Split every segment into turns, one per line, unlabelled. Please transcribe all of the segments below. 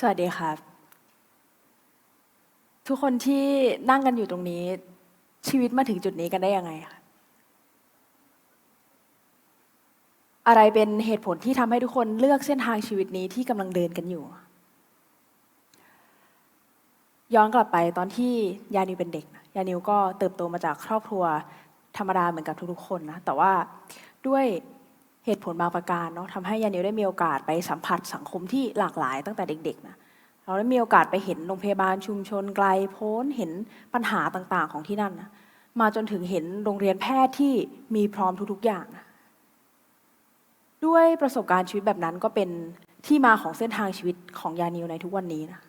สวัสดีครับ ทุกคนที่นั่งกันอยู่ตรงนี้ ชีวิตมาถึงจุดนี้กันได้ยังไงคะอะไรเป็นเหตุผลที่ทำให้ทุกคนเลือกเส้นทางชีวิตนี้ที่กำลังเดินกันอยู่ ย้อนกลับไปตอนที่ยานิวเป็นเด็กยานิวก็เติบโตมาจากครอบครัวธรรมดาเหมือนกับทุกๆคนนะแต่ว่าด้วย เหตุผลบางประการเนาะทำให้ยานิวได้มีโอกาสไปสัมผัสสังคมที่หลากหลายตั้งแต่เด็กๆนะเราได้มีโอกาสไปเห็นโรงพยาบาลชุมชนไกลโพ้นเห็นปัญหาต่างๆของที่นั่นนะมาจนถึงเห็นโรงเรียนแพทย์ที่มีพร้อมทุกๆอย่างนะด้วยประสบการณ์ชีวิตแบบนั้นก็เป็นที่มาของเส้นทางชีวิตของยานิวในทุกวันนี้นะ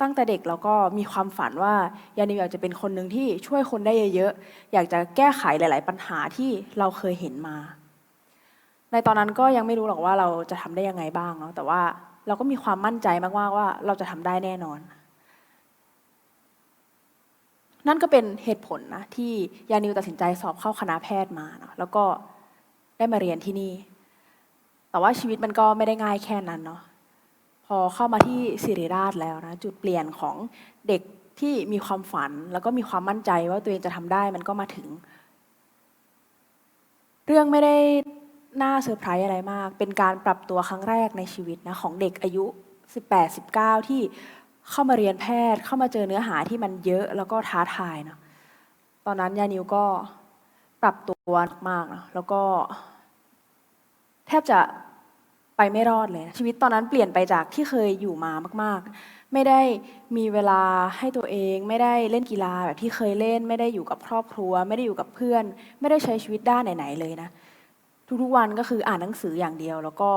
ตั้งแต่เด็กเราก็มีความฝันว่ายานิวอยากจะเป็นคนหนึ่งที่ช่วยคนได้เยอะๆอยากจะแก้ไขหลาย ๆ ปัญหาที่เราเคยเห็นมา ในตอนนั้นก็ยังไม่รู้หรอกว่าเราจะทำได้ยังไงบ้างเนาะแต่ว่าเราก็มีความมั่นใจมากๆว่าเราจะทำได้แน่นอน นั่นก็เป็นเหตุผลนะที่ยานิวตัดสินใจสอบเข้าคณะแพทย์มาเนาะแล้วก็ได้มาเรียนที่นี่ แต่ว่าชีวิตมันก็ไม่ได้ง่ายแค่นั้นเนาะพอเข้ามาที่ศิริราชแล้วนะจุดเปลี่ยนของเด็กที่มีความฝันแล้วก็มีความมั่นใจว่าตัวเองจะทำได้มันก็มาถึง เรื่องไม่ได้ น่าเซอร์ไพรส์อะไรมาก เป็นการปรับตัวครั้งแรกในชีวิตนะของเด็กอายุ 18 19 ที่เข้ามาเรียนแพทย์เข้ามาเจอเนื้อหาที่มันเยอะแล้วก็ท้าทายเนาะตอนนั้นยานิวก็ปรับตัวมากนะแล้วก็ แทบจะไปไม่รอดเลยนะชีวิตตอนนั้นเปลี่ยนไปจากที่เคยอยู่มามาก ๆ ไม่ได้มีเวลาให้ตัวเอง ไม่ได้เล่นกีฬาแบบที่เคยเล่น ไม่ได้อยู่กับครอบครัว ไม่ได้อยู่กับเพื่อน ไม่ได้ใช้ชีวิตด้านไหน ๆ เลยนะ ทุกๆวันก็คืออ่านหนังสืออย่างเดียว แล้วก็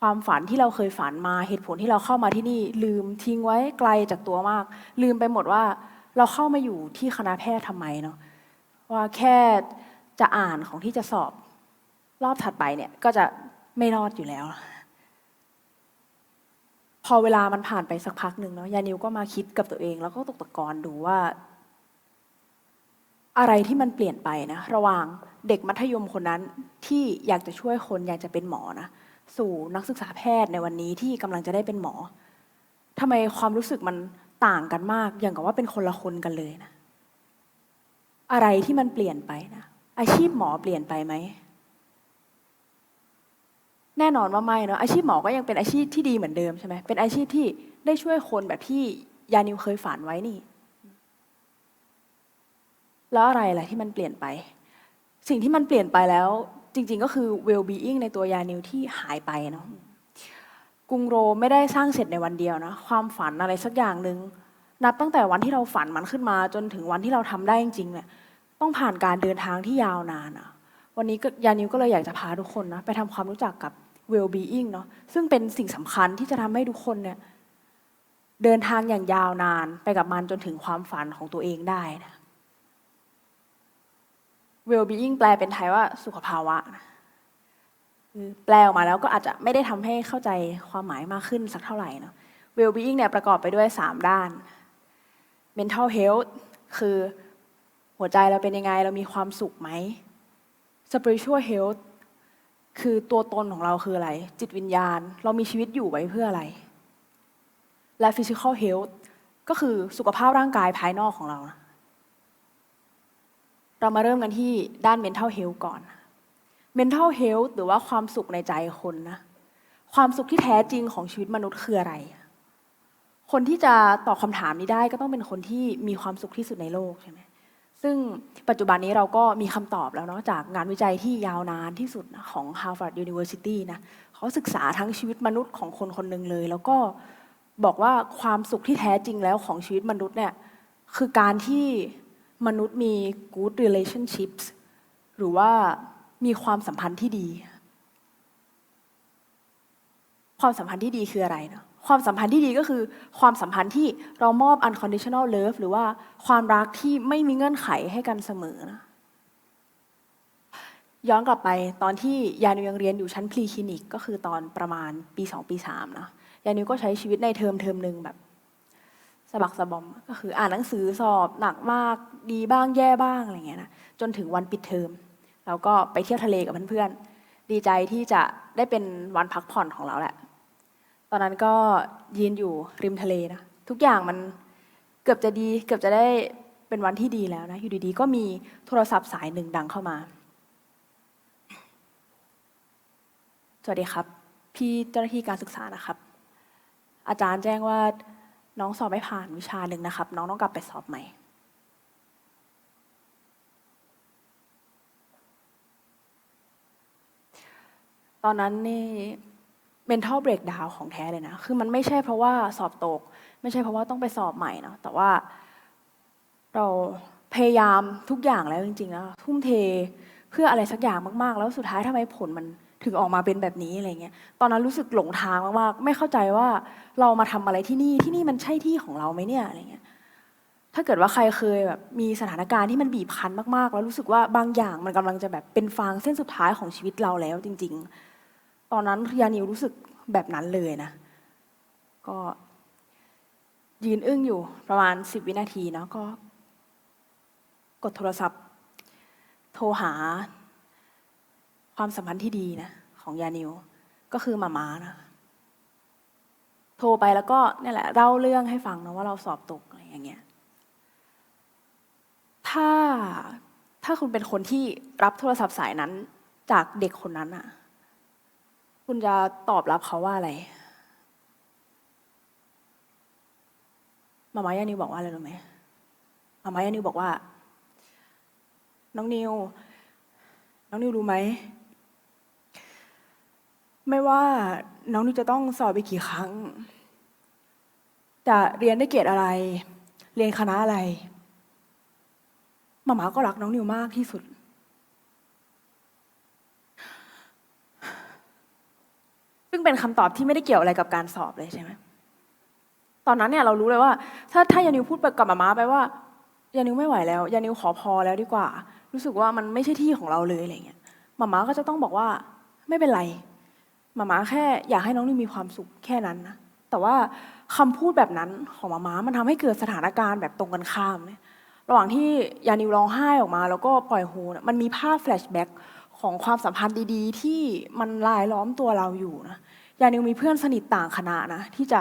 ความฝันที่เราเคยฝันมาเหตุผลที่เราเข้ามาที่นี่ ลืมทิ้งไว้ไกลจากตัวมาก ลืมไปหมดว่าเราเข้ามาอยู่ที่คณะแพทย์ทำไมเนาะว่าแค่จะอ่านของที่จะสอบรอบถัดไปเนี่ยก็จะไม่รอดอยู่แล้ว พอเวลามันผ่านไปสักพักหนึ่งเนาะยานิวก็มาคิดกับตัวเอง แล้วก็ตกตะกอนดูว่า อะไรที่มันเปลี่ยนไปนะ ระหว่างเด็กมัธยมคนนั้นที่อยากจะช่วยคนอยากจะเป็นหมอนะสู่นักศึกษาแพทย์ในวันนี้ที่กำลังจะได้เป็นหมอทำไมความรู้สึกมันต่างกันมาก อย่างกับว่าเป็นคนละคนกันเลยนะ อะไรที่มันเปลี่ยนไปนะอาชีพหมอเปลี่ยนไปไหมแน่นอนว่าไม่เนาะอาชีพหมอก็ยังเป็นอาชีพที่ดีเหมือนเดิมใช่ไหมเป็นอาชีพที่ได้ช่วยคนแบบที่ยานิวเคยฝันไว้นี่ แล้วอะไรล่ะที่มันเปลี่ยนไป สิ่งที่มันเปลี่ยนไปแล้ว จริง ๆ ก็คือ well being ในตัวยานิวที่หายไปเนาะกรุงโรมไม่ได้สร้างเสร็จในวันเดียวนะความฝันอะไรสักอย่างหนึ่งนับตั้งแต่วันที่เราฝันมันขึ้นมา จนถึงวันที่เราทำได้จริงๆเนี่ยต้องผ่านการเดินทางที่ยาวนานอะวันนี้ยานิวก็เลยอยากจะพาทุกคนนะไปทำความรู้จักกับ well being เนาะซึ่งเป็นสิ่งสำคัญที่จะทำให้ทุกคนเนี่ยเดินทางอย่างยาวนานไปกับมันจนถึงความฝันของตัวเองได้นะ well being แปลเป็นไทยว่าสุขภาวะคือแปลออกมาแล้วก็อาจจะไม่ได้ทำให้เข้าใจความหมายมากขึ้นสักเท่าไหร่เนาะ well being เนี่ยประกอบไปด้วย 3 ด้าน mental health คือหัวใจเราเป็นยังไงเรามีความสุขไหม spiritual health คือตัวตนของเราคืออะไร จิตวิญญาณ เรามีชีวิตอยู่ไว้เพื่ออะไร และ physical health ก็คือสุขภาพร่างกายภายนอกของเรานะ เรามาเริ่มกันที่ด้าน mental health ก่อน mental health หรือว่าความสุขในใจคนนะ ความสุขที่แท้จริงของชีวิตมนุษย์คืออะไร คนที่จะตอบคำถามนี้ได้ก็ต้องเป็นคนที่มีความสุขที่สุดในโลกใช่ไหมซึ่งปัจจุบันนี้เราก็มีคำตอบแล้วเนาะจากงานวิจัยที่ยาวนานที่สุดของ Harvard University นะเขาศึกษาทั้งชีวิตมนุษย์ของคนคนหนึ่งเลย แล้วก็บอกว่าความสุขที่แท้จริงแล้วของชีวิตมนุษย์เนี่ยคือการที่ มนุษย์มี good relationships หรือว่ามีความสัมพันธ์ที่ดี ความสัมพันธ์ที่ดีคืออะไรเนาะความสัมพันธ์ที่ดีก็คือ ความสัมพันธ์ที่เรามอบ unconditional love หรือว่าความรักที่ไม่มีเงื่อนไขให้กันเสมอนะย้อนกลับไปตอนที่ยานิวยังเรียนอยู่ชั้นพรีคลินิก ก็คือตอนประมาณปีสองปีสามนะยานิวก็ใช้ชีวิตในเทอมเทอมหนึ่งแบบ สบักสบอมก็คืออ่านหนังสือสอบหนักมากดีบ้างแย่บ้างอะไรเงี้ยนะจนถึงวันปิดเทอมเราก็ไปเที่ยวทะเลกับเพื่อนๆดีใจที่จะได้เป็นวันพักผ่อนของเราแหละ ตอนนั้นก็ยืนอยู่ริมทะเลนะทุกอย่างมันเกือบจะดี เกือบจะได้เป็นวันที่ดีแล้วนะอยู่ดีๆ ก็มีโทรศัพท์สายหนึ่งดังเข้ามา สวัสดีครับ พี่เจ้าหน้าที่การศึกษานะครับ อาจารย์แจ้งว่า น้องสอบไม่ผ่านวิชาหนึ่งนะครับ น้องต้องกลับไปสอบใหม่ ตอนนั้นนี่ mental breakdown ของแท้เลยนะ คือมันไม่ใช่เพราะว่าสอบตก ไม่ใช่เพราะว่าต้องไปสอบใหม่เนาะแต่ว่าเราพยายามทุกอย่างแล้วจริงๆแล้วทุ่มเทเพื่ออะไรสักอย่างมากๆ แล้วสุดท้ายทำไมผลมัน ถึงออกมาเป็นแบบนี้อะไรเงี้ย ตอนนั้นรู้สึกหลงทางมากๆ ไม่เข้าใจว่าเรามาทำอะไรที่นี่ ที่นี่มันใช่ที่ของเราไหมเนี่ยอะไรเงี้ย ถ้าเกิดว่าใครเคยแบบมีสถานการณ์ที่มันบีบคั้นมากๆ แล้วรู้สึกว่าบางอย่างมันกำลังจะแบบเป็นฟางเส้นสุดท้ายของชีวิตเราแล้วจริง ๆ ตอนนั้นยานิวรู้สึกแบบนั้นเลยนะ ก็ยืนอึ้งอยู่ประมาณสิบวินาทีเนาะก็ กดโทรศัพท์ โทรหา ความสัมพันธ์ที่ดีนะ ของยานิว ก็คือมามานะ โทรไปแล้วก็เนี่ยแหละเล่าเรื่องให้ฟังนะว่าเราสอบตกอะไรอย่างเงี้ย ถ้าถ้าคุณเป็นคนที่รับโทรศัพท์สายนั้น จากเด็กคนนั้นอะคุณจะตอบรับเขาว่าอะไรมามายานิวบอกว่าอะไรรู้ไหมมามายานิวบอกว่า น้องนิว น้องนิวรู้ไหม ไม่ว่าน้องนิวจะต้องสอบไปกี่ครั้ง จะเรียนได้เกรดอะไร เรียนคณะอะไรมามาก็รักน้องนิวมากที่สุด ซึ่งเป็นคำตอบที่ไม่ได้เกี่ยวอะไรกับการสอบเลยใช่ไหมตอนนั้นเนี่ยเรารู้เลยว่า ถ้าถ้ายานิวพูดไปกับมามาไปว่ายานิวไม่ไหวแล้วยานิวขอพอแล้วดีกว่า รู้สึกว่ามันไม่ใช่ที่ของเราเลยอะไรเงี้ยมามาก็จะต้องบอกว่าไม่เป็นไร มามาแค่อยากให้น้องนิวมีความสุขแค่นั้นนะ แต่ว่าคำพูดแบบนั้นของมามามันทำให้เกิดสถานการณ์แบบตรงกันข้ามเนี่ยระหว่างที่ยานิวร้องไห้ออกมา แล้วก็ปล่อยโฮนะมันมีภาพแฟลชแบ็กของความสัมพันธ์ดีๆ ที่มันลายล้อมตัวเราอยู่นะยานิวมีเพื่อนสนิทต่างคณะนะที่จะ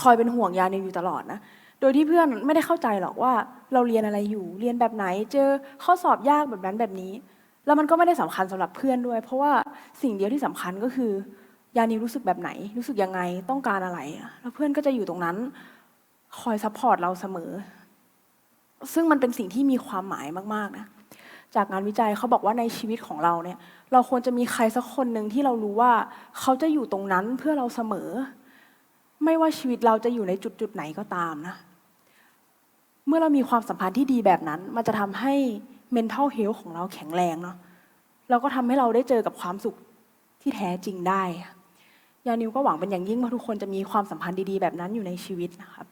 คอยเป็นห่วงยานิวอยู่ตลอดนะโดยที่เพื่อนไม่ได้เข้าใจหรอกว่าเราเรียนอะไรอยู่ เรียนแบบไหน เจอข้อสอบยากแบบนั้นแบบนี้ แล้วมันก็ไม่ได้สำคัญสำหรับเพื่อนด้วย เพราะว่าสิ่งเดียวที่สำคัญก็คือยานิวรู้สึกแบบไหน รู้สึกยังไงต้องการอะไร แล้วเพื่อนก็จะอยู่ตรงนั้น คอยซัพพอร์ตเราเสมอ ซึ่งมันเป็นสิ่งที่มีความหมายมากๆนะจากงานวิจัยเขาบอกว่าในชีวิตของเราเนี่ย เราควรจะมีใครสักคนหนึ่งที่เรารู้ว่า เขาจะอยู่ตรงนั้นเพื่อเราเสมอ ไม่ว่าชีวิตเราจะอยู่ในจุดจุดๆไหนก็ตามนะ เมื่อเรามีความสัมพันธ์ที่ดีแบบนั้น มันจะทำให้ mental health ของเราแข็งแรงเนาะแล้วก็ทำให้เราได้เจอกับความสุขที่แท้จริงได้ยานิวก็หวังเป็นอย่างยิ่งว่าทุกคนจะมีความสัมพันธ์ดีๆ แบบนั้นอยู่ในชีวิตนะครับ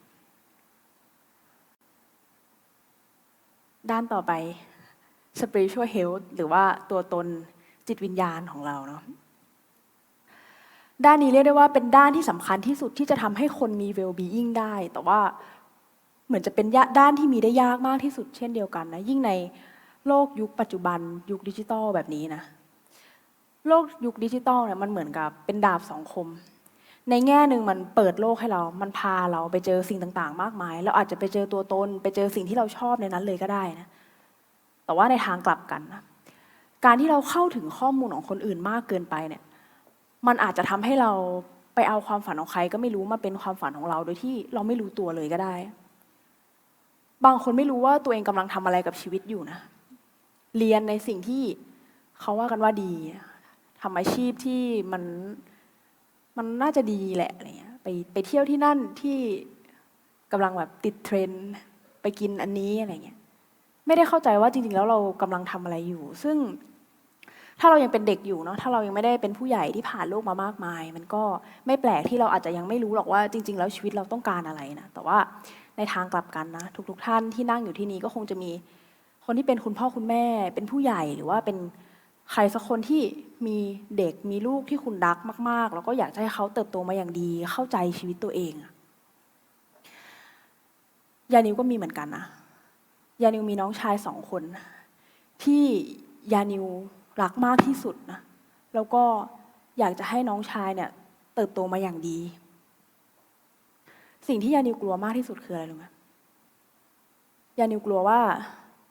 ด้านต่อไป spiritual health หรือว่าตัวตนจิตวิญญาณของเราเนาะด้านนี้เรียกได้ว่าเป็นด้านที่สำคัญที่สุดที่จะทำให้คนมี well-being ได้ แต่ว่าเหมือนจะเป็นด้านที่มีได้ยากมากที่สุดเช่นเดียวกันนะยิ่งใน โลกยุคปัจจุบันยุคดิจิตอลแบบนี้นะ โลกยุคดิจิตอลเนี่ยมันเหมือนกับเป็นดาบสองคม ในแง่หนึ่งมันเปิดโลกให้เรา มันพาเราไปเจอสิ่งต่าง ๆ มากมาย เราอาจจะไปเจอตัวตน ไปเจอสิ่งที่เราชอบในนั้นเลยก็ได้นะ แต่ว่าในทางกลับกันนะการที่เราเข้าถึงข้อมูลของคนอื่นมากเกินไปเนี่ย มันอาจจะทำให้เราไปเอาความฝันของใครก็ไม่รู้มาเป็นความฝันของเราโดยที่เราไม่รู้ตัวเลยก็ได้ บางคนไม่รู้ว่าตัวเองกำลังทำอะไรกับชีวิตอยู่นะ เรียนในสิ่งที่เขาว่ากันว่าดีทำอาชีพที่มันมันน่าจะดีแหละอะไรเงี้ยไปไปเที่ยวที่นั่นที่กำลังแบบติดเทรนด์ไปกินอันนี้อะไรเงี้ยไม่ได้เข้าใจว่าจริง ๆ แล้วเรากำลังทำอะไรอยู่ ซึ่งถ้าเรายังเป็นเด็กอยู่เนาะถ้าเรายังไม่ได้เป็นผู้ใหญ่ที่ผ่านโลกมามากมาย มันก็ไม่แปลกที่เราอาจจะยังไม่รู้หรอกว่าจริง ๆ แล้วชีวิตเราต้องการอะไรนะแต่ว่าในทางกลับกันนะทุก ๆ ท่านที่นั่งอยู่ที่นี้ก็คงจะมี คนที่เป็นคุณพ่อคุณแม่เป็นผู้ใหญ่หรือว่าเป็นใครสักคนที่มีเด็กมีลูกที่คุณรักมาก ๆ แล้วก็อยากจะให้เขาเติบโตมาอย่างดี เข้าใจชีวิตตัวเองยานิวก็มีเหมือนกันนะยานิวมีน้องชายสองคน ที่ยานิวรักมากที่สุดนะแล้วก็อยากจะให้น้องชายเนี่ย เติบโตมาอย่างดี สิ่งที่ยานิวกลัวมากที่สุดคืออะไรรู้ไหมยานิวกลัวว่า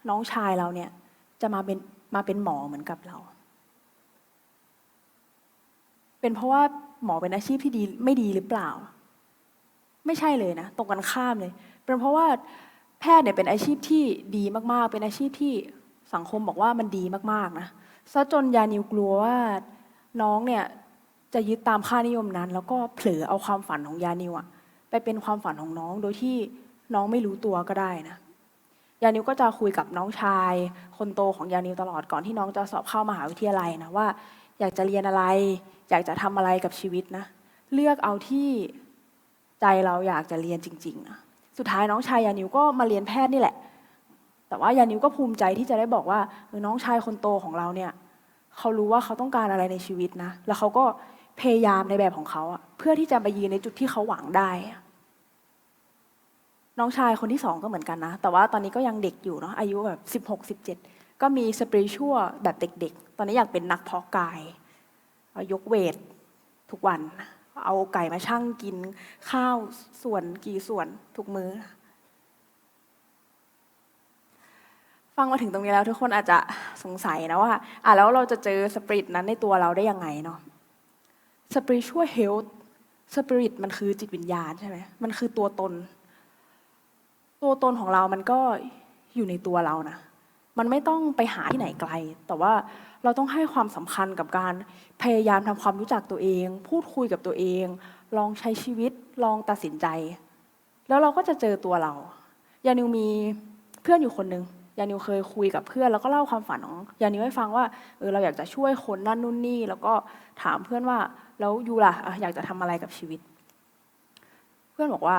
น้องชายเราเนี่ย จะมาเป็นมาเป็นหมอเหมือนกับเรา เป็นเพราะว่าหมอเป็นอาชีพที่ดีไม่ดีหรือเปล่า ไม่ใช่เลยนะตรงกันข้ามเลย เป็นเพราะว่าแพทย์เนี่ยเป็นอาชีพที่ดีมากๆ เป็นอาชีพที่สังคมบอกว่ามันดีมากๆนะซะจนยานิวกลัวว่าน้องเนี่ยจะยึดตามค่านิยมนั้น แล้วก็เผลอเอาความฝันของยานิวอะไปเป็นความฝันของน้องโดยที่น้องไม่รู้ตัวก็ได้นะ ยานิวก็จะคุยกับน้องชาย คนโตของยานิวตลอดก่อนที่น้องจะสอบเข้ามหาวิทยาลัยนะว่า อยากจะเรียนอะไร อยากจะทำอะไรกับชีวิตนะ เลือกเอาที่ใจเราอยากจะเรียนจริงๆนะสุดท้ายน้องชายยานิวก็มาเรียนแพทย์นี่แหละ แต่ว่ายานิวก็ภูมิใจที่จะได้บอกว่าน้องชายคนโตของเราเนี่ยเขารู้ว่าเขาต้องการอะไรในชีวิตนะ แล้วเขาก็พยายามในแบบของเขาเพื่อที่จะไปยืนในจุดที่เขาหวังได้ น้องชายคนที่สองก็เหมือนกันนะ แต่ว่าตอนนี้ก็ยังเด็กอยู่เนาะอายุแบบสิบหกสิบเจ็ดก็มีสปริชัวแบบเด็กๆ ตอนนี้อยากเป็นนักเพาะกายายกเวททุกวัน เอาไก่มาชั่งกินข้าวส่วนกี่ส่วนทุกมื้อ ฟังมาถึงตรงนี้แล้วทุกคนอาจจะสงสัยนะว่าอะแล้วเราจะเจอสปริตนั้นในตัวเราได้ยังไงเนาะสปริชัวเฮลท์สปริตมันคือจิตวิญญาณใช่ไหมมันคือตัวตน ตัวตนของเรามันก็อยู่ในตัวเรานะ มันไม่ต้องไปหาที่ไหนไกล แต่ว่าเราต้องให้ความสำคัญกับการพยายามทำความรู้จักตัวเอง พูดคุยกับตัวเอง ลองใช้ชีวิต ลองตัดสินใจ แล้วเราก็จะเจอตัวเรา ยานิวมีเพื่อนอยู่คนหนึ่งยานิวเคยคุยกับเพื่อนแล้วก็เล่าความฝันของยานิวให้ฟังว่าเออเราอยากจะช่วยคนนั่นนู่นนี่ แล้วก็ถามเพื่อนว่าแล้วยูล่ะอะอยากจะทำอะไรกับชีวิต เพื่อนบอกว่า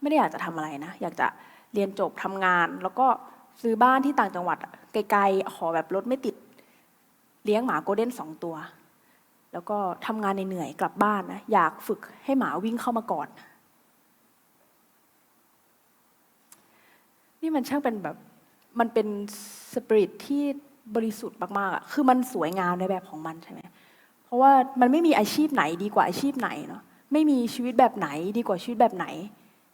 ไม่ได้อยากจะทำอะไรนะ อยากจะ เรียนจบทำงาน แล้วก็ซื้อบ้านที่ต่างจังหวัดไกลๆขอแบบรถไม่ติด เลี้ยงหมาโกลเด้นสองตัว แล้วก็ทำงานเหนื่อยๆกลับบ้านนะอยากฝึกให้หมาวิ่งเข้ามากอดนี่มันช่างเป็นแบบมันเป็นสปิริตที่บริสุทธิ์มากๆอะคือมันสวยงามในแบบของมันใช่ไหมเพราะว่ามันไม่มีอาชีพไหนดีกว่าอาชีพไหนเนาะไม่มีชีวิตแบบไหนดีกว่าชีวิตแบบไหน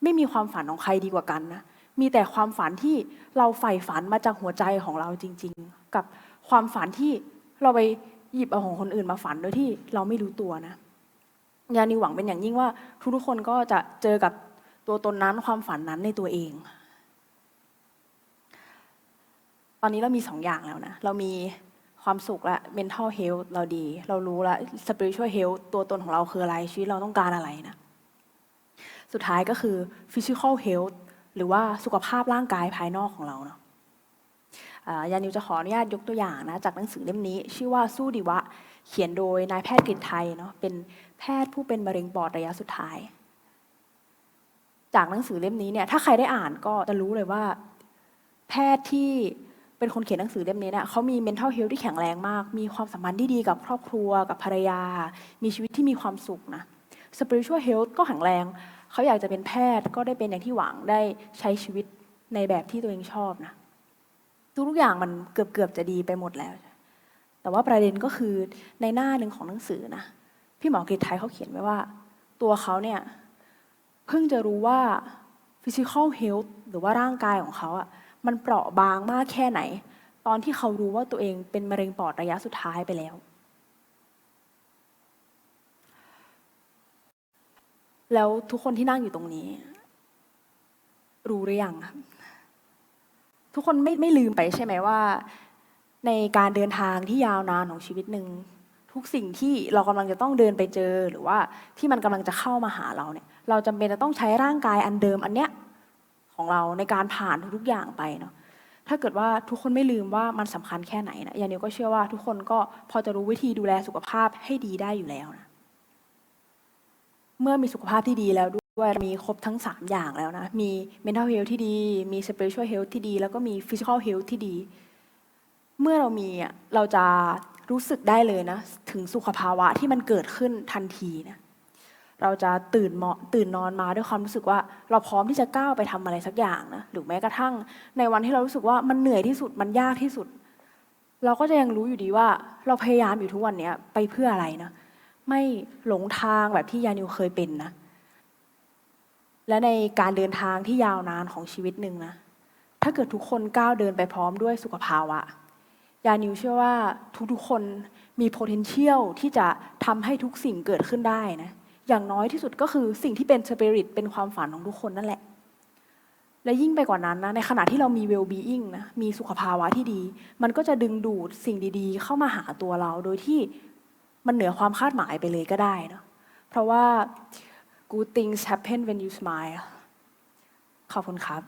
ไม่มีความฝันของใครดีกว่ากันนะ มีแต่ความฝันที่เราใฝ่ฝันมาจากหัวใจของเราจริง ๆ กับความฝันที่เราไปหยิบเอาของคนอื่นมาฝันโดยที่เราไม่รู้ตัวนะยานิวหวังเป็นอย่างยิ่งว่า ทุกๆคนก็จะเจอกับตัวตนนั้นความฝันนั้นในตัวเอง ตอนนี้เรามีสองอย่างแล้วนะ เรามีความสุขและ mental health เราดี เรารู้แล้ว spiritual health ตัวตนของเราคืออะไร ชีวิตเราต้องการอะไรนะ สุดท้ายก็คือ physical health หรือว่าสุขภาพร่างกายภายนอกของเราเนาะยานิวจะขออนุญาตยกตัวอย่างนะจากหนังสือเล่มนี้ ชื่อว่าสู้ดีวะ เขียนโดยนายแพทย์กฤษไทยเนาะเป็นแพทย์ผู้เป็นมะเร็งปอดระยะสุดท้าย จากหนังสือเล่มนี้เนี่ยถ้าใครได้อ่านก็จะรู้เลยว่า แพทย์ที่เป็นคนเขียนหนังสือเล่มนี้เนี่ยเขามี mental health ที่แข็งแรงมาก มีความสัมพันธ์ที่ดีกับครอบครัวกับภรรยา มีชีวิตที่มีความสุขนะ spiritual health ก็แข็งแรง เขาอยากจะเป็นแพทย์ก็ได้เป็นอย่างที่หวังได้ใช้ชีวิตในแบบที่ตัวเองชอบนะทุกๆอย่างมันเกือบๆจะดีไปหมดแล้ว แต่ว่าประเด็นก็คือในหน้าหนึ่งของหนังสือนะพี่หมอกฤษไทยเขาเขียนไว้ว่า ตัวเขาเนี่ยเพิ่งจะรู้ว่า physical health หรือว่าร่างกายของเขาอะมันเปราะบางมากแค่ไหน ตอนที่เขารู้ว่าตัวเองเป็นมะเร็งปอดระยะสุดท้ายไปแล้ว แล้วทุกคนที่นั่งอยู่ตรงนี้ รู้หรือยังครับทุกคนไม่ไม่ลืมไปใช่ไหมว่า ในการเดินทางที่ยาวนานของชีวิตหนึ่งทุกสิ่งที่เรากำลังจะต้องเดินไปเจอหรือว่าที่มันกำลังจะเข้ามาหาเราเนี่ย เราจำเป็นจะต้องใช้ร่างกายอันเดิมอันเนี้ยของเราในการผ่านทุกๆอย่างไปเนาะถ้าเกิดว่าทุกคนไม่ลืมว่ามันสำคัญแค่ไหนนะยานิวก็เชื่อว่าทุกคนก็พอจะรู้วิธีดูแลสุขภาพให้ดีได้อยู่แล้วนะ เมื่อมีสุขภาพที่ดีแล้วด้วยมีครบทั้ง 3 อย่างแล้วนะ มี mental health ที่ดี มี spiritual health ที่ดี แล้วก็มี physical health ที่ดี เมื่อเรามีอะเราจะรู้สึกได้เลยนะ ถึงสุขภาวะที่มันเกิดขึ้นทันทีนะเราจะตื่นเหมาะตื่นนอนมาด้วยความรู้สึกว่า เราพร้อมที่จะก้าวไปทำอะไรสักอย่างนะหรือแม้กระทั่ง ในวันที่เรารู้สึกว่ามันเหนื่อยที่สุดมันยากที่สุด เราก็จะยังรู้อยู่ดีว่า เราพยายามอยู่ทุกวันเนี้ยไปเพื่ออะไรนะ ไม่หลงทางแบบที่ยานิวเคยเป็นนะ และในการเดินทางที่ยาวนานของชีวิตหนึ่งนะ ถ้าเกิดทุกคนก้าวเดินไปพร้อมด้วยสุขภาวะ ยานิวเชื่อว่าทุกๆคนมี potential ที่จะทำให้ทุกสิ่งเกิดขึ้นได้นะ อย่างน้อยที่สุดก็คือสิ่งที่เป็น spirit เป็นความฝันของทุกคนนั่นแหละ และยิ่งไปกว่านั้นนะ ในขณะที่เรามี well being นะ มีสุขภาวะที่ดี มันก็จะดึงดูดสิ่งดีๆ เข้ามาหาตัวเรา โดยที่ มันเหนือความคาดหมายไปเลยก็ได้เนาะเพราะว่า good things happen when you smile ขอบคุณครับ